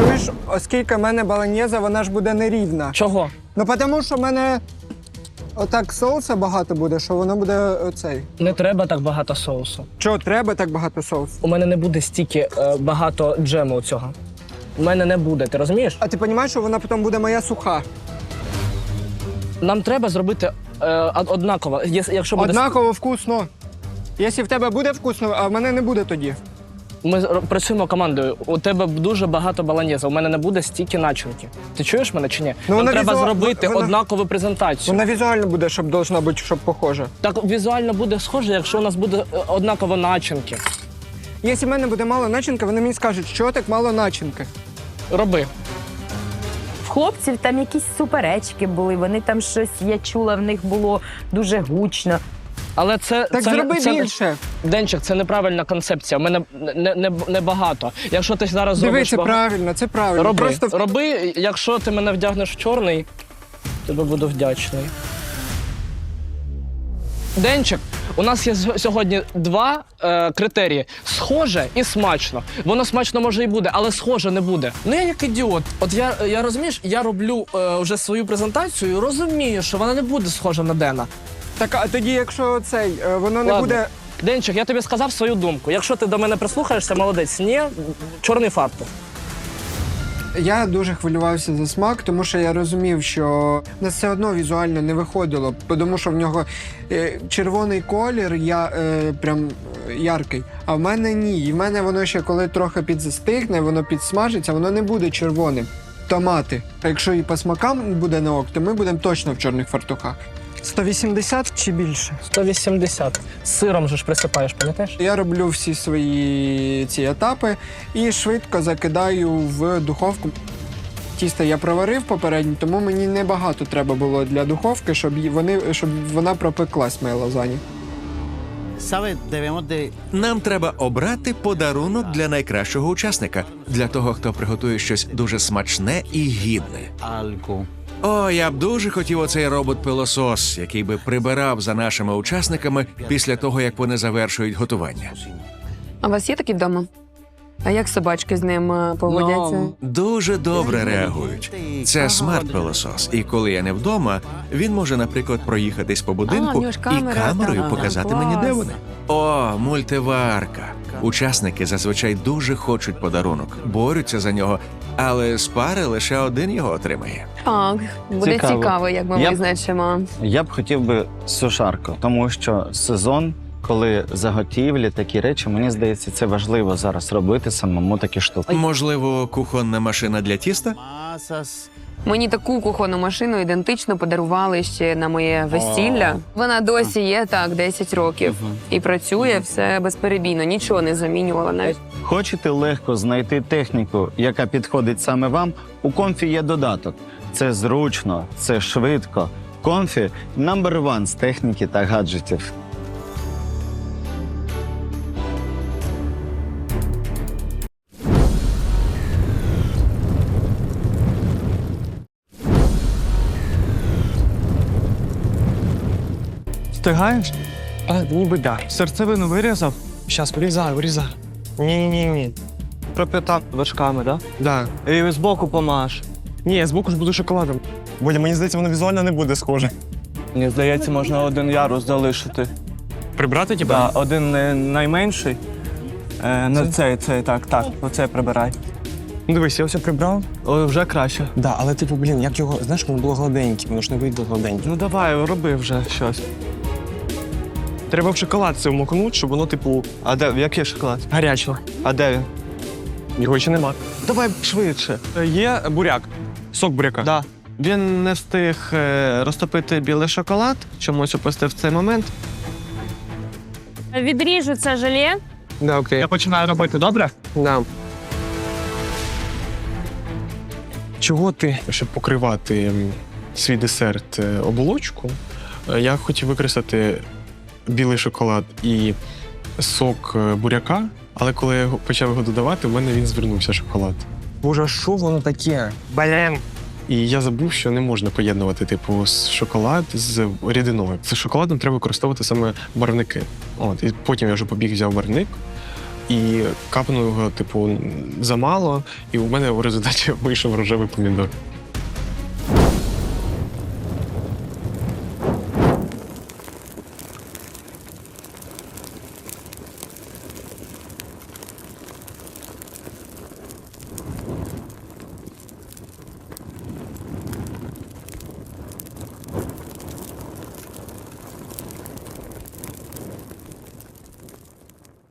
Чуєш, оскільки в мене баланьєза, вона ж буде нерівна. Чого? Ну тому що в мене отак соуса багато буде, що воно буде оцей. Не треба так багато соусу. Чого треба так багато соусу? У мене не буде стільки е, багато джему цього. У мене не буде, ти розумієш? А ти розумієш, що вона потім буде моя суха? Нам треба зробити е, од- однаково. Єс- Якщо буде Однаково вкусно. Якщо в тебе буде вкусно, а в мене не буде тоді. Ми працюємо командою. У тебе дуже багато баланєза. У мене не буде стільки начинки. Ти чуєш мене чи ні? Ну, Нам вона треба візуа- зробити вона- однакову презентацію. Вона візуально буде, щоб должна бути, щоб похоже. Так візуально буде схоже, якщо у нас буде е, однаково начинки. Якщо в мене буде мало начинки, вони мені скажуть, що так мало начинки. Роби. В хлопців там якісь суперечки були. Вони там щось, я чула, в них було дуже гучно. Але це Так це, зроби це, більше. Денчик, це неправильна концепція. У мене не, не, не багато. Якщо ти зараз зробиш Дивись, це багато- правильно, це правильно. роби. Просто роби, якщо ти мене вдягнеш в чорний, тобі буду вдячний. Денчик, у нас є з- сьогодні два е, критерії: схоже і смачно. Воно смачно може і буде, але схоже не буде. Ну я як ідіот. От я, я розумієш, я роблю е, вже свою презентацію, і розумію, що вона не буде схожа на Дена. Так, а тоді, якщо цей, е, воно не Ладно. буде. Денчик, я тобі сказав свою думку. Якщо ти до мене прислухаєшся, молодець. Ні, чорний фартух. Я дуже хвилювався за смак, тому що я розумів, що в нас все одно візуально не виходило, тому що в нього е, червоний колір, я е, прям е, яркий. А в мене ні. І в мене воно ще коли трохи підзастигне, воно підсмажиться, воно не буде червоним. Томати. А якщо і по смакам буде на ок, то ми будемо точно в чорних фартухах. 180 чи більше? 180. З сиром же ж присипаєш, пам'ятаєш? Я роблю всі свої ці етапи і швидко закидаю в духовку. Тісто я проварив попередньо, тому мені небагато треба було для духовки, щоб вони щоб вона пропеклась моя лазані. Нам треба обрати подарунок для найкращого учасника, для того, хто приготує щось дуже смачне і гідне. О, я б дуже хотів оцей робот-пилосос, який би прибирав за нашими учасниками після того, як вони завершують готування. А у вас є такі вдома? А як собачки з ним е, поводяться? Ну, Дуже добре реагують. Це смарт-пилосос, і коли я не вдома, він може, наприклад, проїхатись по А, будинку нього ж і камерою так. показати мені, де вони. О, мультиварка. Учасники зазвичай дуже хочуть подарунок, борються за нього, але з пари лише один його отримає. Так, буде Цікаво. цікаво, як ми Я б- визначимо. Я б хотів би сушарку, тому що сезон, коли заготівлі, такі речі, мені здається, це важливо зараз робити самому такі штуки. Можливо, кухонна машина для тіста? Мені таку кухонну машину ідентично подарували ще на моє весілля. Вона досі є так, 10 років. І працює все безперебійно, нічого не замінювала навіть. Хочете легко знайти техніку, яка підходить саме вам? У комфі є додаток. Це зручно, це швидко. Комфі number one з техніки та гаджетів. Встигаєш? А, ніби да. Серцевину вирізав. Щас вирізаю, вирізаю. Ні-ні-ні. Пропитав вершками, да? Да. І збоку помаш. Ні, збоку ж буду шоколадом. Боля, мені здається, воно візуально не буде схоже. Мені здається, можна один ярус залишити. Прибрати тебе? Да, один не найменший. Е, на цей, цей, так, так, оце прибирай. Ну дивись, я все прибрав. О, вже краще. Да, але типу, блін, як його, знаєш, воно було гладеньке, воно ж не вийде гладеньке. Ну давай, роби вже щось. Треба в шоколад це вмокнути, щоб воно, типу, А де який шоколад? гарячило. А де він? Його ще нема. Давай швидше. Е, Є буряк. Сок буряка. Да. Він не встиг е, розтопити білий шоколад, чомусь опустив цей момент. Відріжу це желе. Да, окей. Я починаю робити, добре? Да. Чого ти, щоб покривати м, свій десерт е, оболочку, е, я хотів використати білий шоколад і сок е, буряка, але коли я почав його додавати, в мене він звернувся шоколад. Боже, а що воно таке? Блін! І я забув, що не можна поєднувати типу з шоколад з рідиною. З шоколадом треба використовувати саме барвники. От, і потім я вже побіг взяв барвник. і капнув його, типу, замало, і у мене в результаті вийшов рожевий помідор.